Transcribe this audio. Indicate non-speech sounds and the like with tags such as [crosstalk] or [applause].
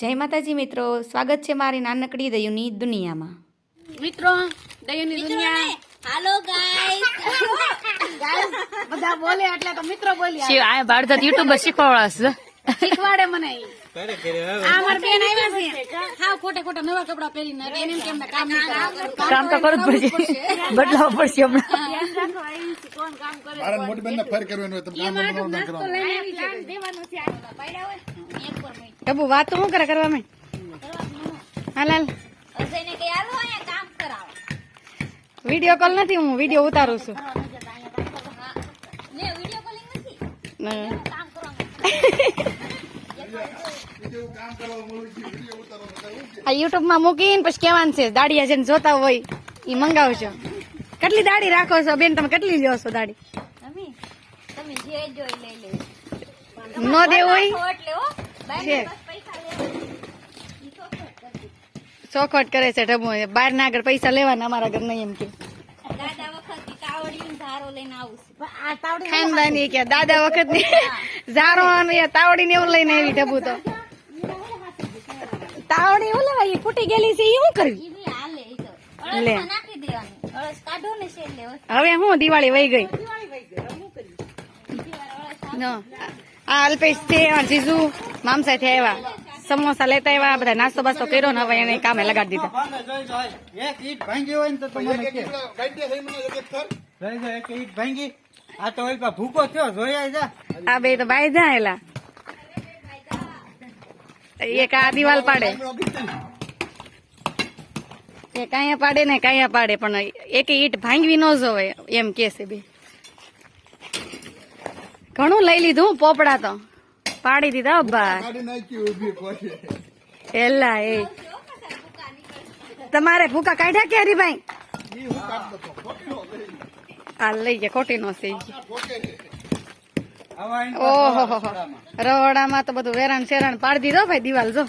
જય માતાજી મિત્રો સ્વાગત છે મારી નાનકડી દયુની દુનિયામાં. મિત્રો દયુની દુનિયા. હાલો ગાઈસ બધા બોલે એટલે તો મિત્રો બોલ્યા. શિવ આ ભારત યુટ્યુબર શીખવાડે શીખવાડે મને આ બેન આવ્યા છે. હાવ ખોટે ખોટા નવા કપડા પહેરીને એને એમ કામ કામ તો કરવું જ પડશે. બદલાવવું પડશે હમણાં. મારા મોટી બેન ફેર કરવાનું હોય તમે કામ ન ના લઈને આવી છે. કબુ વાત શું કરે કરવા મેં હાલાલ હાલ અજયને કે આલો અહીંયા કામ કરાવો. વીડિયો કોલ નથી હું વીડિયો ઉતારું છું. ને વિડિયો કોલિંગ નથી? ને- કામ કરવાનું [laughs] આ યુટ્યુબમાં મૂકીને પછી કેવાનું છે દાડિયા જેને જોતા હોય એ મંગાવજો. કેટલી દાડી રાખો છો? બેન તમે કેટલી લ્યો છો દાડી તમે તમે જે જોઈ લઈ લેજો નો દેવું હોય? તો એટલે હો. બાય છે. બસ પૈસા લેવા ઈ તો ખર્ચ કરતી. ચોખવટ કરે છે ઢબો બાર ના આગળ પૈસા લેવાના અમારા ઘર નહીં એમ કે. દાદા વખત તાવડીયું ધારો લઈને આવું છું. આ તાવડી ખાનદાની કે દાદા વખતની ઝારો તાવડી ને એવું લઈને આવી ઢબુ તો. તાવડી એવું લેવાય ફૂટી ગયેલી છે એ શું કરવી ઈ બી હાલે ઈ તો. લે. હવે હું દિવાળી વહી ગઈ. આ અલ્પેશ છે આ જીજુ મામસા થી આવ્યા. સમોસા લેતા આવ્યા બધા નાસ્તો બાસ્તો કર્યો ને હવે એને કામે લગાડી દીધા. એક ઈટ ભાંગી હોય ને તો તમને કે ગાંઠિયા થઈ મને એક એક થર લઈ જાઓ, એક ઈટ ભાંગી. આ તો ઓલપા ભૂકો થયો જોયા જા. આ બે તો બાય જાયેલા એક આ દિવાલ પાડે. એક અહીંયા પાડે ને કાંયા પાડે પણ એક ઈટ ભાંગવી ન જોવે એમ કે છે બે. ઘણું લઈ લીધું પોપડા તો. પાડી દીધા અબ્બા એલા એ. તમારે ભૂકા કાઢ્યા કે હરીભાઈ? આ લઈ ગયા ખોટી નો સી ઓહો રવાડામાં તો બધું વેરાણ શેરાણ પાડી દીધો ભાઈ દિવાલ જો.